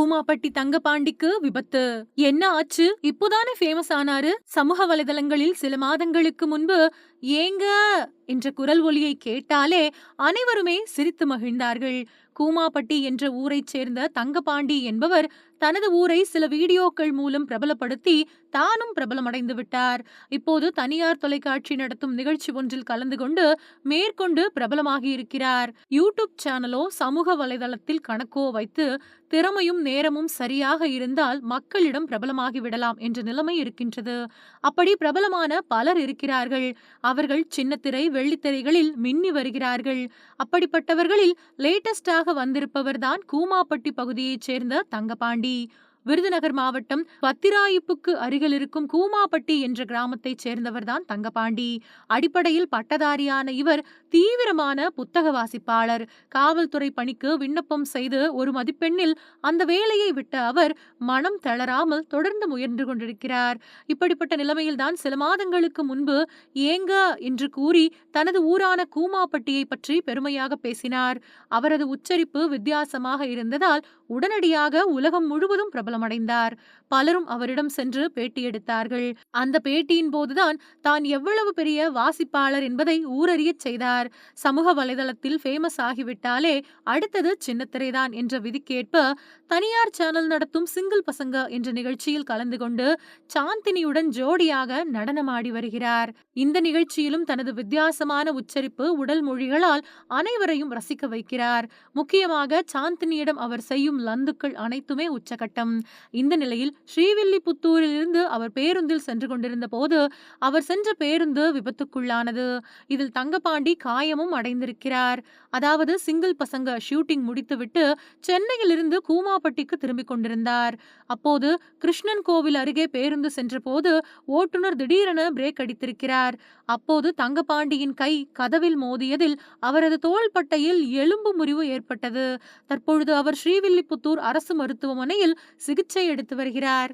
கூமாப்பட்டி தங்கபாண்டிக்கு விபத்து. என்ன ஆச்சு? இப்போதானே ஃபேமஸ் ஆனாரு? சமூக வலைதளங்களில் சில மாதங்களுக்கு முன்பு ஏங்க? என்ற குரல் ஒலியை கேட்டாலே அனைவருமே சிரித்து மகிழ்ந்தார்கள். கூமாப்பட்டி என்ற ஊரைச் சேர்ந்த தங்கபாண்டி என்பவர் தனது ஊரை சில வீடியோக்கள் மூலம் பிரபலப்படுத்தி தானும் பிரபலமடைந்து விட்டார். இப்போது தனியார் தொலைக்காட்சி நடத்தும் நிகழ்ச்சி ஒன்றில் கலந்து கொண்டு மேற்கொண்டு பிரபலமாகி இருக்கிறார் யூடியூப் சேனலோ சமூக வலைதளத்தில் கணக்கோ வைத்து திறமையும் நேரமும் சரியாக இருந்தால் மக்களிடம் பிரபலமாகி விடலாம் என்ற நிலைமை இருக்கின்றது. அப்படி பிரபலமான பலர் இருக்கிறார்கள். அவர்கள் சின்னத்திரை வெள்ளித்திரைகளில் மின்னி வருகிறார்கள். அப்படிப்பட்டவர்களில் லேட்டஸ்டாக வந்திருப்பவர்தான் கூமாப்பட்டி பகுதியைச் சேர்ந்த தங்கபாண்டி விருதுநகர் மாவட்டம் பத்திராயிப்புக்கு அருகில் இருக்கும் கூமாப்பட்டி என்ற கிராமத்தைச் சேர்ந்தவர்தான் தங்கபாண்டி அடிப்படையில் பட்டதாரியான இவர் தீவிரமான புத்தக வாசிப்பாளர். காவல்துறை பணிக்கு விண்ணப்பம் செய்து ஒரு மதிப்பெண்ணில் அந்த வேலையை விட்ட அவர் மனம் தளராமல் தொடர்ந்து முயன்று கொண்டிருக்கிறார். இப்படிப்பட்ட நிலைமையில்தான் சில மாதங்களுக்கு முன்பு ஏங்க என்று கூறி தனது ஊரான கூமாப்பட்டியை பற்றி பெருமையாக பேசினார். அவரது உச்சரிப்பு வித்தியாசமாக இருந்ததால் உடனடியாக உலகம் முழுவதும் பிரபல பிரபலமடைந்தார். பலரும் அவரிடம் சென்று பேட்டி எடுத்தார்கள். அந்த பேட்டியின் போதுதான் தான் எவ்வளவு பெரிய வாசிப்பாளர் என்பதை ஊரறியச் செய்தார். சமூக வலைதளத்தில் ஃபேமஸ் ஆகிவிட்டாலே அடுத்தது சின்னத்திரைதான் என்ற விதிக்கேற்ப தனியார் சேனல் நடத்தும் சிங்கிள் பசங்க என்ற நிகழ்ச்சியில் கலந்து கொண்டு சாந்தினியுடன் ஜோடியாக நடனமாடி வருகிறார். இந்த நிகழ்ச்சியிலும் தனது வித்தியாசமான உச்சரிப்பு உடல் மொழிகளால் அனைவரையும் ரசிக்க வைக்கிறார். முக்கியமாக சாந்தினியிடம் அவர் செய்யும் லந்துக்கள் அனைத்துமே உச்சகட்டம். இந்த நிலையில் ஸ்ரீவில்லிபுத்தூரில் இருந்து அவர் பேருந்தில் சென்று கொண்டிருந்த போது அவர் சென்ற பேருந்து விபத்துக்குள்ளானது. இதில் தங்கபாண்டி காயமும் அடைந்திருக்கிறார். அதாவது சிங்கிள் பசங்க ஷூட்டிங் முடித்துவிட்டு சென்னையிலிருந்து கூமாப்பட்டிக்கு திரும்பிக் கொண்டிருந்தார். அப்போது கிருஷ்ணன் கோவில் அருகே பேருந்து சென்றபோது ஓட்டுநர் திடீரென பிரேக் அடித்திருக்கிறார். அப்போது தங்கபாண்டியின் கை கதவில் மோதியதில் அவரது தோள்பட்டையில் எலும்பு முறிவு ஏற்பட்டது. தற்பொழுது அவர் ஸ்ரீவில்லிபுத்தூர் அரசு மருத்துவமனையில் சிகிச்சை எடுத்து வருகிறார்.